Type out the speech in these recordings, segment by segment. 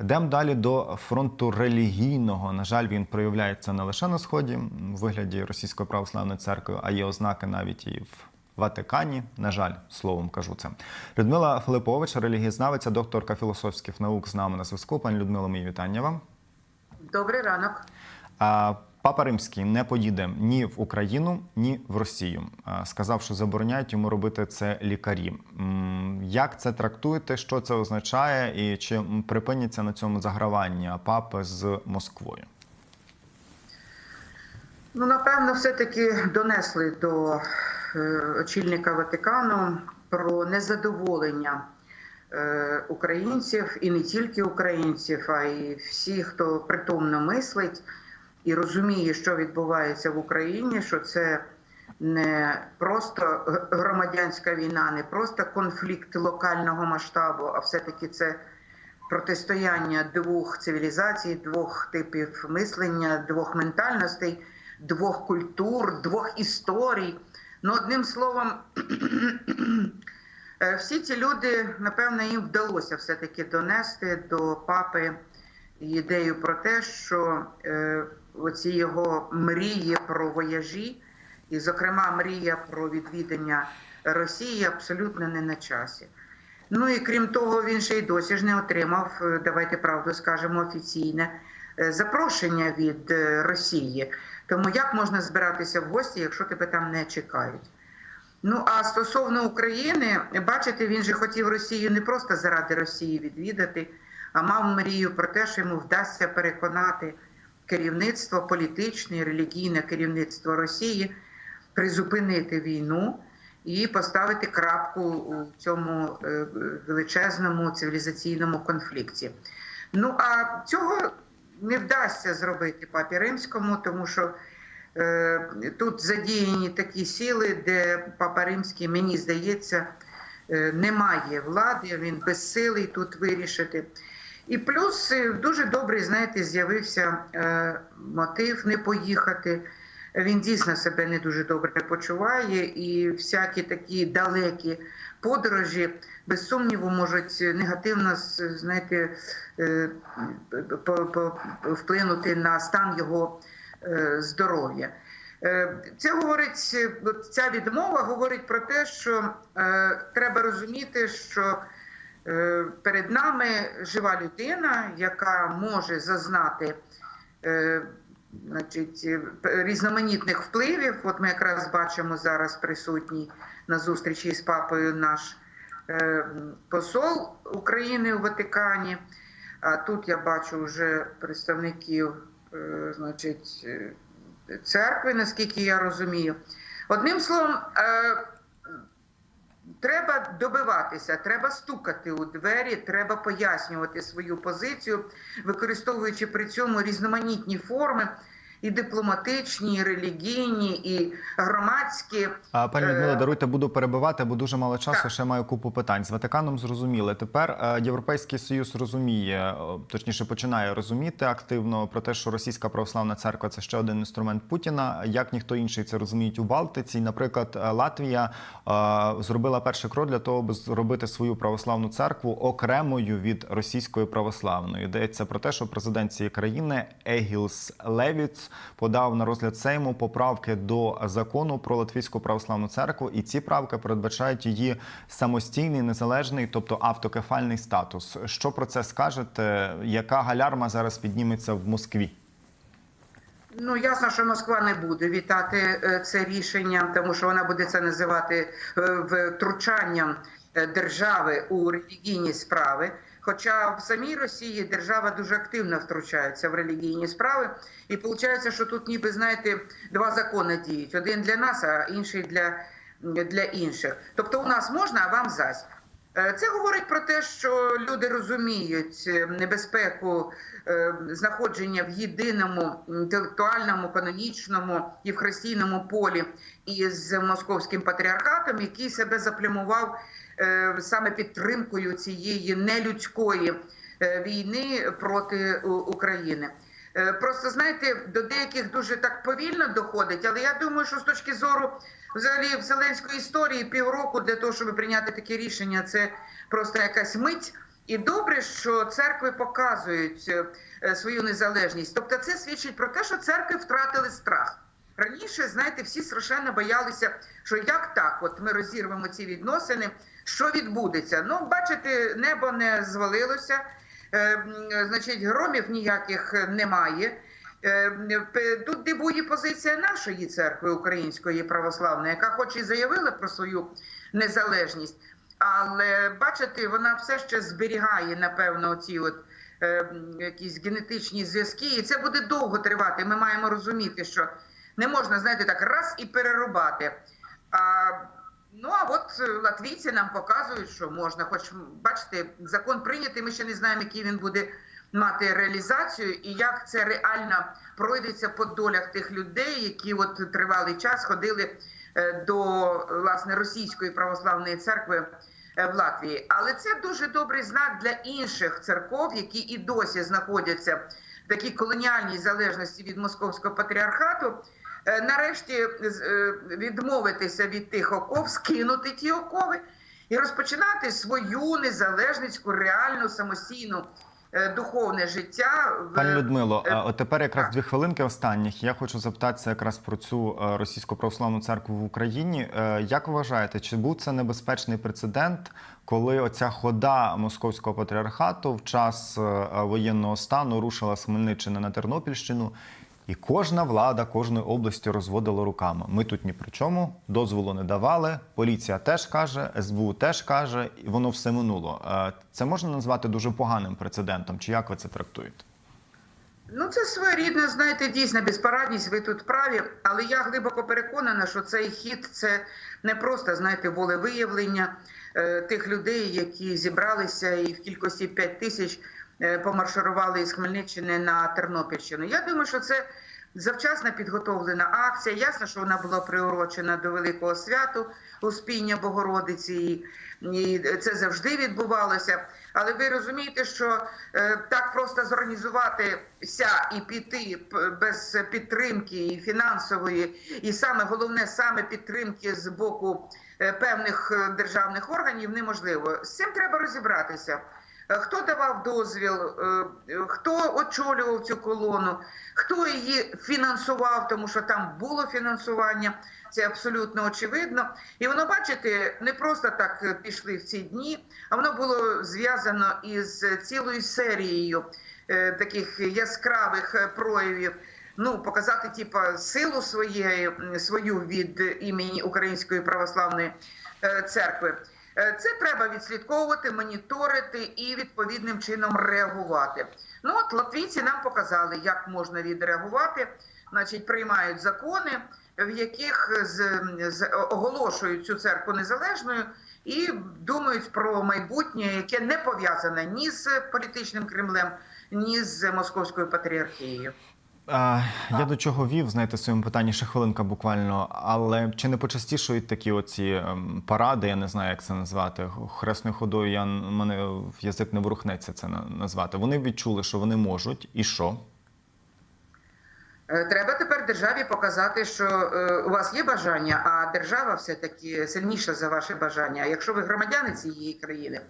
Йдемо далі до фронту релігійного. На жаль, він проявляється не лише на сході в вигляді Російської православної церкви, а є ознаки навіть і в Ватикані. На жаль, словом кажу це. Людмила Филипович, релігієзнавиця, докторка філософських наук з нами на зв'язку. Пані Людмила, мої вітання вам. Добрий ранок. Папа Римський не поїде ні в Україну, ні в Росію. Сказав, що забороняють йому робити це лікарі. Як це трактуєте? Що це означає, і чи припиняться на цьому загравання папи з Москвою? Ну, напевно, все-таки донесли до е, очільника Ватикану про незадоволення е, українців і не тільки українців, а й всіх, хто притомно мислить і розуміє, що відбувається в Україні, що це не просто громадянська війна, не просто конфлікт локального масштабу, а все-таки це протистояння двох цивілізацій, двох типів мислення, двох ментальностей, двох культур, двох історій. Ну, одним словом, е, всі ці люди, напевно, їм вдалося все-таки донести до папи ідею про те, що е, оці його мрії про вояжі, і, зокрема, мрія про відвідання Росії абсолютно не на часі. Ну і крім того, він ще й досі ж не отримав, е, давайте правду скажемо, офіційне е, запрошення від е, Росії. Тому як можна збиратися в гості, якщо тебе там не чекають? Ну а стосовно України, бачите, він же хотів Росію не просто заради Росії відвідати, а мав мрію про те, що йому вдасться переконати керівництво, політичне, релігійне керівництво Росії призупинити війну і поставити крапку у цьому е, величезному цивілізаційному конфлікті. Ну а цього не вдасться зробити папі римському, тому що е, тут задіяні такі сили, де папа римський, мені здається, е, немає влади, він безсилий тут вирішити. І плюс е, дуже добрий, знаєте, з'явився е, мотив не поїхати. Він дійсно себе не дуже добре почуває, і всякі такі далекі подорожі, без сумніву, можуть негативно знаєте, е, вплинути на стан його здоров'я. Це говорить, ця відмова говорить про те, що треба розуміти, що перед нами жива людина, яка може зазнати. е, Значить, е, різноманітних впливів. От ми якраз бачимо зараз присутній на зустрічі з папою наш е, посол України у Ватикані. А тут я бачу вже представників е, значить, е, церкви, наскільки я розумію. Одним словом, е, треба добиватися, треба стукати у двері, треба пояснювати свою позицію, використовуючи при цьому різноманітні форми. І дипломатичні, і релігійні, і громадські. А пані Е, Людмила, даруйте, буду перебивати, бо дуже мало часу. Так. Ще маю купу питань. З Ватиканом зрозуміли. Тепер е, Європейський Союз розуміє, е, точніше починає розуміти активно про те, що Російська православна церква це ще один інструмент Путіна. Як ніхто інший це розуміють у Балтиці. Наприклад, е, Латвія е, зробила перший крок для того, аби зробити свою православну церкву окремою від російської православної. Йдеться про те, що президент цієї країни Егілс Левіц подав на розгляд Сейму поправки до закону про Латвійську православну церкву, і ці правки передбачають її самостійний, незалежний, тобто автокефальний статус. Що про це скажете? Яка галярма зараз підніметься в Москві? Ну, ясно, що Москва не буде вітати е, це рішення, тому що вона буде це називати е, втручанням е, держави у релігійні справи. Хоча в самій Росії держава дуже активно втручається в релігійні справи, і виходить, що тут, ніби знаєте, два закони діють: один для нас, а інший для, для інших. Тобто, у нас можна, а вам зась. Е, Це говорить про те, що люди розуміють е, небезпеку е, знаходження в єдиному інтелектуальному, канонічному євхристійному полі із московським патріархатом, який себе заплямував саме підтримкою цієї нелюдської війни проти України. Е, Просто знаєте, до деяких дуже так повільно доходить, але я думаю, що з точки зору взагалі вселенської історії півроку для того, щоб прийняти таке рішення, це просто якась мить. І добре, що церкви показують е, свою незалежність. Тобто, це свідчить про те, що церкви втратили страх. Раніше, знаєте, всі страшенно боялися, що як так, от ми розірвемо ці відносини, що відбудеться. Ну, бачите, небо не звалилося, значить, громів ніяких немає. Е, Тут дивує позиція нашої церкви української православної, яка хоч і заявила про свою незалежність, але бачите, вона все ще зберігає, напевно, ці от е, якісь генетичні зв'язки, і це буде довго тривати. Ми маємо розуміти, що не можна, знаєте, так раз і перерубати. Ну а от е, латвійці нам показують, що можна. Хоч бачите, закон прийнятий, ми ще не знаємо, який він буде мати реалізацію, і як це реально пройдеться по долях тих людей, які от тривалий час ходили е, до власне російської православної церкви е, в Латвії. Але це дуже добрий знак для інших церков, які і досі знаходяться в такій колоніальній залежності від московського патріархату. Е, Нарешті е, відмовитися від тих оков, скинути ті окови і розпочинати свою незалежницьку, реальну самостійну е, духовне життя в Пані Людмило, а от тепер якраз дві хвилинки останніх. Я хочу запитатися якраз про цю російську православну церкву в Україні. Як вважаєте, чи був це небезпечний прецедент, коли оця хода московського патріархату в час воєнного стану рушила з Хмельниччини на Тернопільщину? І кожна влада кожної області розводила руками. Ми тут ні при чому, дозволу не давали. Поліція теж каже, СБУ теж каже, і воно все минуло. Е, Це можна назвати дуже поганим прецедентом. Чи як ви це трактуєте? Ну, це своєрідна, знаєте, дійсна безпарадність, ви тут праві, але я глибоко переконана, що цей хід це не просто, знаєте, волевиявлення е, тих людей, які зібралися і в кількості 5 тисяч помарширували із Хмельниччини на Тернопільщину. Я думаю, що це завчасно підготовлена акція. Ясно, що вона була приурочена до Великого святу Успіння Богородиці, і, це завжди відбувалося. Але ви розумієте, що е, так просто зорганізуватися і піти без підтримки і фінансової, і саме головне саме підтримки з боку е, певних е, державних органів неможливо. З цим треба розібратися. Е, Хто давав дозвіл, е, хто очолював цю колону, хто її фінансував, тому що там було фінансування, це абсолютно очевидно. І воно, бачите, не просто так пішли в ці дні, а воно було зв'язано із цілою серією е, таких яскравих проявів. Ну, показати типа силу своєї свою від імені Української православної церкви. Е, Це треба відслідковувати, моніторити і відповідним чином реагувати. Ну от латвійці нам показали, як можна відреагувати. Значить, приймають закони, в яких з, з оголошують цю церкву незалежною і думають про майбутнє, яке не пов'язане ні з політичним Кремлем, ні з московською патріархією. А, я до чого вів, знаєте, в своєму питанні ще хвилинка буквально. Але чи не почастішують такі оці ем, паради, я не знаю, як це назвати. Хресною ходою я мене в язик не ворухнеться це назвати. Вони відчули, що вони можуть, і що? Е, Треба тепер державі показати, що е, у вас є бажання, а держава все-таки сильніша за ваше бажання. А якщо ви громадяни цієї країни,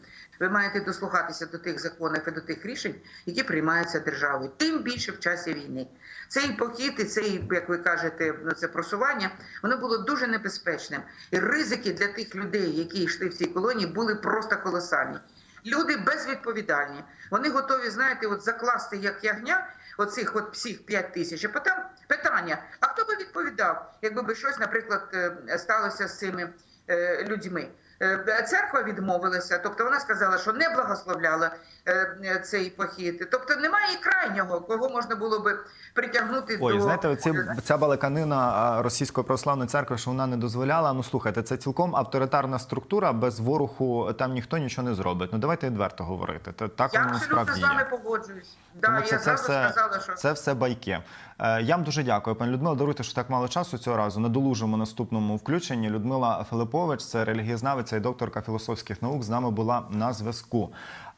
ви маєте дослухатися до тих законів і до тих рішень, які приймаються державою, тим більше в часі війни. Цей похід і цей, як ви кажете, ну, це просування, воно було дуже небезпечним. І ризики для тих людей, які йшли в цій колонії, були просто колосальні. Люди безвідповідальні. Вони готові, знаєте, от закласти як ягня оцих от всіх 5 тисяч. А потім питання: а хто би відповідав, якби би щось, наприклад, е, сталося з цими е, людьми? Е, Церква відмовилася, тобто вона сказала, що не благословляла е, цей похід. Тобто немає крайнього, кого можна було би притягнути Ой, до знаєте, оці, ця балаканина Російської православної церкви, що вона не дозволяла. Ну слухайте, це цілком авторитарна структура. Без воруху там ніхто нічого не зробить. Ну давайте відверто говорити. Та- Так Я абсолютно з вами погоджуюсь. Тому Да, це, я це, все, сказала, що це все байки. Е, Я вам дуже дякую, пані Людмила. Даруйте, що так мало часу цього разу. Надолужимо наступному включенні. Людмила Филипович, це релігієзнавиця і докторка філософських наук, з нами була на зв'язку.